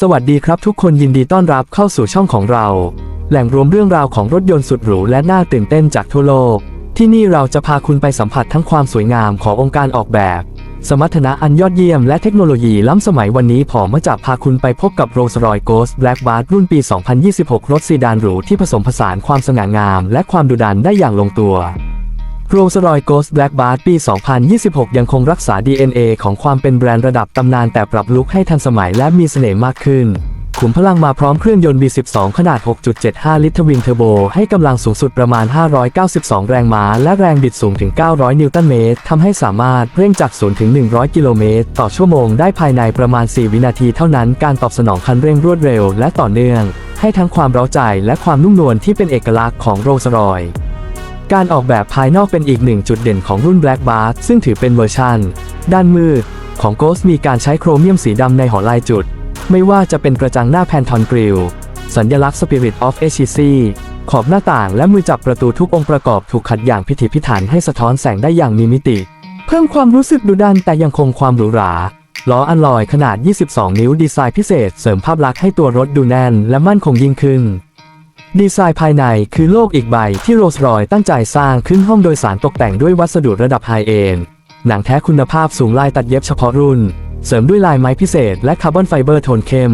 สวัสดีครับทุกคนยินดีต้อนรับเข้าสู่ช่องของเรา แหล่งรวมเรื่องราวของรถยนต์สุดหรูและน่าตื่นเต้นจากทั่วโลก ที่นี่เราจะพาคุณไปสัมผัสทั้งความสวยงามขององค์การออกแบบ สมรรถนะอันยอดเยี่ยมและเทคโนโลยีล้ำสมัยวันนี้ผอมาจะพาคุณไปพบกับ Rolls-Royce Ghost Black Bart รุ่นปี 2026 รถซีดานหรูที่ผสมผสานความสง่างาม และความดุดันได้อย่างลงตัว Rolls-Royce Ghost Black Bart ปี 2026 ยังคงรักษา DNA ของความเป็นแบรนด์ระดับตำนานแต่ปรับลุคให้ทันสมัยและมีเสน่ห์มากขึ้น ขุมพลังมาพร้อมเครื่องยนต์ V12 ขนาด 6.75 ลิตรทวินเทอร์โบ ให้กำลังสูงสุดประมาณ 592 แรงม้า และแรงบิดสูงถึง 900 นิวตันเมตร ทำให้สามารถเร่งจาก 0 ถึง 100 กิโลเมตร ต่อชั่วโมงได้ภายในประมาณ 4 วินาทีเท่านั้น การตอบสนองคันเร่งรวดเร็ว และต่อเนื่อง ให้ทั้งความเร้าใจและความนุ่มนวลที่เป็นเอกลักษณ์ของโรลส์รอย การออกแบบภายนอกเป็นอีกหนึ่งจุดเด่นของรุ่น Black Bar ซึ่งถือเป็นเวอร์ชันด้านมืดของ Ghost มีการใช้โครเมียมสีดำในหอลายจุด ไม่ว่าจะเป็นกระจังหน้าแพนทอนกริลสัญลักษณ์ Spirit of HCC ขอบหน้าต่างและมือจับประตูทุกองค์ประกอบถูกขัดอย่างพิถีพิถันให้สะท้อนแสงได้อย่างมีมิติ เพิ่มความรู้สึกดุดันแต่ยังคงความหรูหราล้ออัลลอยขนาด 22 นิ้วดีไซน์พิเศษ เสริมภาพลักษณ์ให้ตัวรถดูแน่นและมั่นคงยิ่งขึ้น ดีไซน์ภายในคือโลกอีกใบที่โรลส์รอยตั้งใจสร้างขึ้นห้องโดยสารตกแต่งด้วยวัสดุระดับไฮเอนด์หนังแท้คุณภาพสูงลายตัดเย็บเฉพาะรุ่น เสริมด้วยลายไม้พิเศษและคาร์บอนไฟเบอร์โทนเข้ม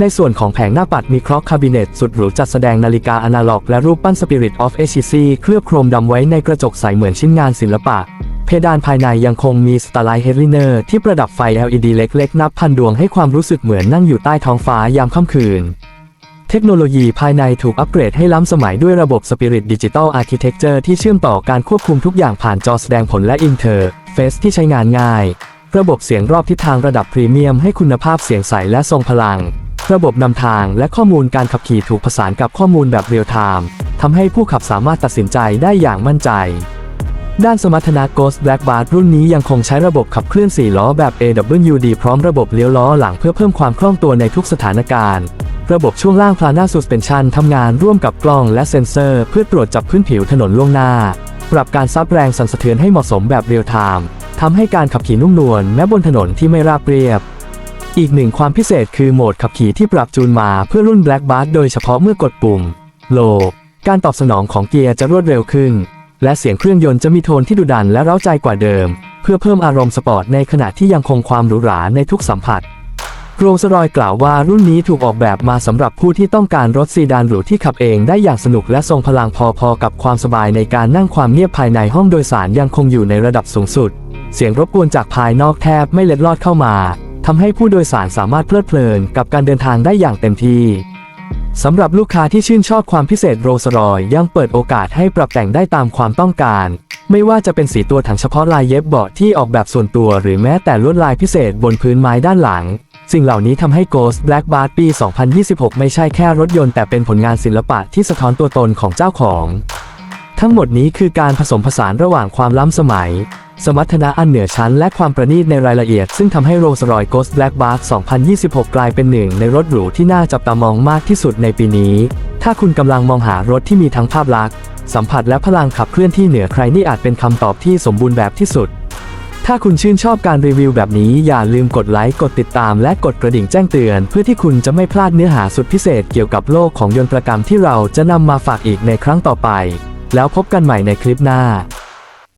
ในส่วนของแผงหน้าปัดมีครอกคาบิเนตสุดหรูจัดแสดงนาฬิกาอนาล็อกและรูปปั้น Spirit of HCC เคลือบโครมดำไว้ในกระจกใสเหมือนชิ้นงานศิลปะ เพดานภายในยังคงมีสตาร์ไลท์เฮดลิเนอร์ที่ประดับไฟ LED เล็กๆ นับพันดวงให้ความรู้สึกเหมือนนั่งอยู่ใต้ท้องฟ้ายามค่ำคืน เทคโนโลยีภายในถูกอัปเกรดให้ล้ำสมัยด้วยระบบ Spirit Digital Architecture ที่เชื่อมต่อการควบคุมทุกอย่างผ่านจอแสดงผลและ Interface ที่ใช้งานง่าย ระบบเสียงรอบทิศทางระดับพรีเมียมให้คุณภาพเสียงใสและทรงพลัง ระบบนำทางและข้อมูลการขับขี่ถูกผสานกับข้อมูลแบบเรียลไทม์ทำให้ผู้ขับสามารถตัดสินใจได้อย่างมั่นใจด้านสมรรถนะ Ghost Black Bart รุ่นนี้ยังคงใช้ระบบขับเคลื่อน 4 ล้อแบบ AWD พร้อมระบบเลี้ยวล้อหลังเพื่อเพิ่มความคล่องตัวในทุกสถานการณ์ ระบบช่วงล่าง Plana Suspension ทำงานร่วมกับกล้องและเซ็นเซอร์ เพื่อตรวจจับพื้นผิวถนนล่วงหน้า ปรับการซับแรงสั่นสะเทือนให้เหมาะสมแบบเรียลไทม์ทำให้การขับขี่นุ่มนวลแม้บนถนนที่ไม่ราบเรียบ อีกหนึ่งความพิเศษคือโหมดขับขี่ที่ปรับจูนมาเพื่อรุ่น Black b a r โดยเฉพาะเมื่อกดปุ่ม Low การตอบสนองของเกียร์จะรวดเร็วขึ้น และเสียงเครื่องยนต์จะมีโทนที่ดุดันและเร้าใจกว่าเดิม เพื่อเพิ่มอารมณ์สปอร์ตในขณะที่ยังคงความหรูหราในทุกสัมผัส โรลสรอยกล่าวว่ารุ่นนี้ถูกออกแบบมาสำหรับผู้ที่ต้องการรถซีดานหรูที่ขับเองได้อย่างสนุกและทรงพลังพอๆกับความสบายในการนั่งความเงียบภายในห้องโดยสารยังคงอยู่ในระดับสูงสุด เสียงรบกวนจากภายนอกแทบไม่เล็ดลอดเข้ามาทำให้ผู้โดยสารสามารถเพลิดเพลินกับการเดินทางได้อย่างเต็มที่ สำหรับลูกค้าที่ชื่นชอบความพิเศษโรส์รอยยังเปิดโอกาสให้ปรับแต่งได้ตามความต้องการ ไม่ว่าจะเป็นสีตัวถังเฉพาะลายเย็บเบาะที่ออกแบบส่วนตัวหรือแม้แต่ลวดลายพิเศษบนพื้นไม้ด้านหลัง สิ่งเหล่านี้ทำให้ Ghost Black Bart ปี 2026 ไม่ใช่แค่รถยนต์แต่เป็นผลงานศิลปะที่สะท้อนตัวตนของเจ้าของ ทั้งหมดนี้คือการผสมผสานระหว่างความล้ำสมัย สมรรถนะอันเหนือชั้นและความประณีตในรายละเอียด ซึ่งทำให้ Rolls-Royce Ghost Black Bart 2026 กลายเป็นหนึ่งในรถหรูที่น่าจับตามองมากที่สุดในปีนี้ ถ้าคุณกำลังมองหารถที่มีทั้งภาพลักษณ์ สัมผัสและพลังขับเคลื่อนที่เหนือใครนี่อาจเป็นคำตอบที่สมบูรณ์แบบที่สุด ถ้าคุณชื่นชอบการรีวิวแบบนี้อย่าลืมกดไลค์กดติดตาม และกดกระดิ่งแจ้งเตือน เพื่อที่คุณจะไม่พลาดเนื้อหาสุดพิเศษเกี่ยวกับโลกของยนต์ประกรรมที่เราจะนำมาฝากอีกในครั้งต่อไป แล้วพบกันใหม่ในคลิปหน้า